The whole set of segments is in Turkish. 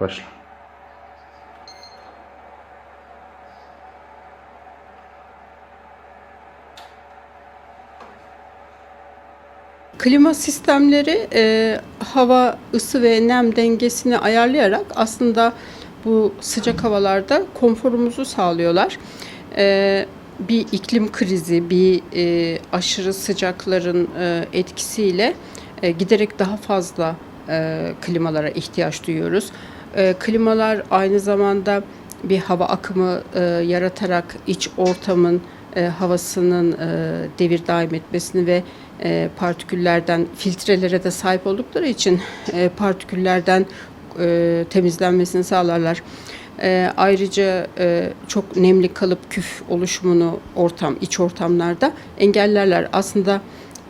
Başla. Klima sistemleri e, hava, ısı ve nem dengesini ayarlayarak aslında bu sıcak havalarda konforumuzu sağlıyorlar. E, bir iklim krizi, bir e, aşırı sıcakların e, etkisiyle e, giderek daha fazla e, klimalara ihtiyaç duyuyoruz. E, klimalar aynı zamanda bir hava akımı e, yaratarak iç ortamın e, havasının e, devir daim etmesini ve e, partiküllerden filtrelere de sahip oldukları için e, partiküllerden e, temizlenmesini sağlarlar. E, ayrıca e, çok nemli kalıp küf oluşumunu ortam iç ortamlarda engellerler. Aslında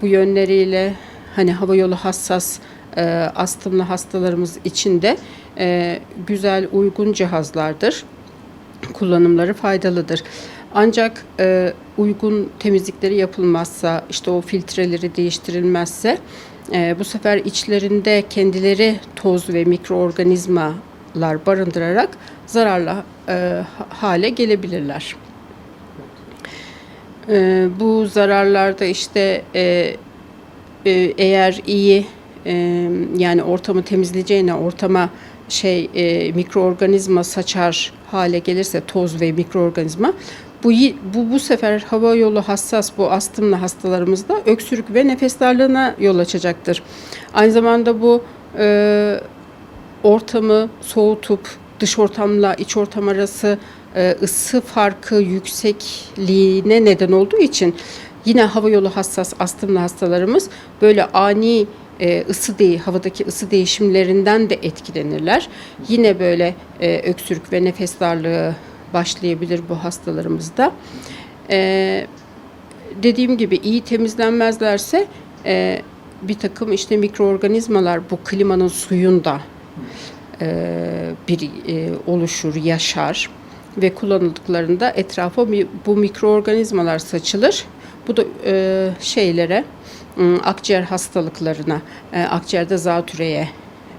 bu yönleriyle hani hava yolu hassas e, astımlı hastalarımız için de e, güzel uygun cihazlardır kullanımları faydalıdır. Ancak e, uygun temizlikleri yapılmazsa, işte o filtreleri değiştirilmezse e, bu sefer içlerinde kendileri toz ve mikroorganizmalar barındırarak zararlı e, hale gelebilirler. E, bu zararlarda işte e, e, eğer iyi e, yani ortamı temizleyeceğine ortama şey e, mikroorganizma saçar hale gelirse toz ve mikroorganizma bu bu bu sefer hava yolu hassas bu astımlı hastalarımızda öksürük ve nefes darlığına yol açacaktır. Aynı zamanda bu e, ortamı soğutup dış ortamla iç ortam arası e, ısı farkı yüksekliğine neden olduğu için yine hava yolu hassas astımlı hastalarımız böyle ani e, ısı değil havadaki ısı değişimlerinden de etkilenirler. Yine böyle e, öksürük ve nefes darlığı başlayabilir bu hastalarımızda. E, dediğim gibi iyi temizlenmezlerse bir takım işte mikroorganizmalar bu klimanın suyunda bir oluşur, yaşar ve kullanıldıklarında etrafa bu mikroorganizmalar saçılır. Bu da e, şeylere, m, akciğer hastalıklarına, e, akciğerde zatürreye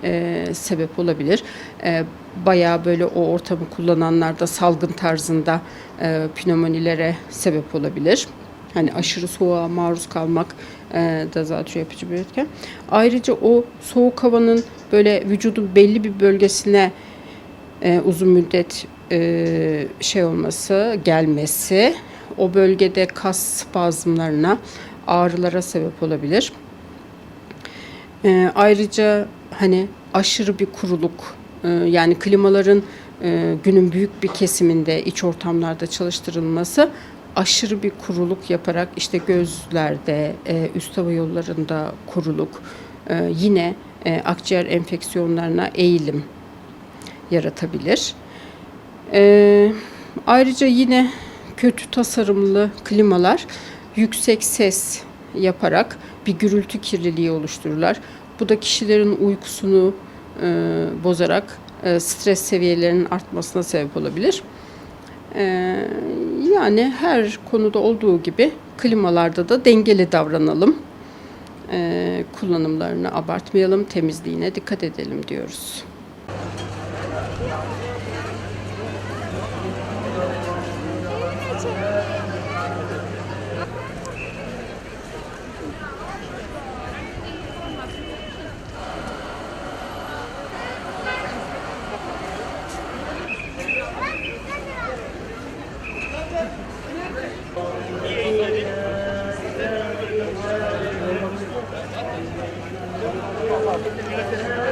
e, sebep olabilir. E, bayağı böyle o ortamı kullananlarda salgın tarzında e, pnömonilere sebep olabilir. Hani aşırı soğuğa maruz kalmak e, da zatürre yapıcı bir etken. Ayrıca o soğuk havanın böyle vücudun belli bir bölgesine e, uzun müddet e, şey olması, gelmesi o bölgede kas spazmlarına, ağrılara sebep olabilir. E, ayrıca hani aşırı bir kuruluk e, yani klimaların günün büyük bir kesiminde iç ortamlarda çalıştırılması aşırı bir kuruluk yaparak işte gözlerde, üst hava yollarında kuruluk, yine akciğer enfeksiyonlarına eğilim yaratabilir. E, ayrıca yine kötü tasarımlı klimalar yüksek ses yaparak bir gürültü kirliliği oluştururlar. Bu da kişilerin uykusunu e, bozarak e, stres seviyelerinin artmasına sebep olabilir. E, yani her konuda olduğu gibi klimalarda da dengeli davranalım. E, kullanımlarını abartmayalım, temizliğine dikkat edelim diyoruz.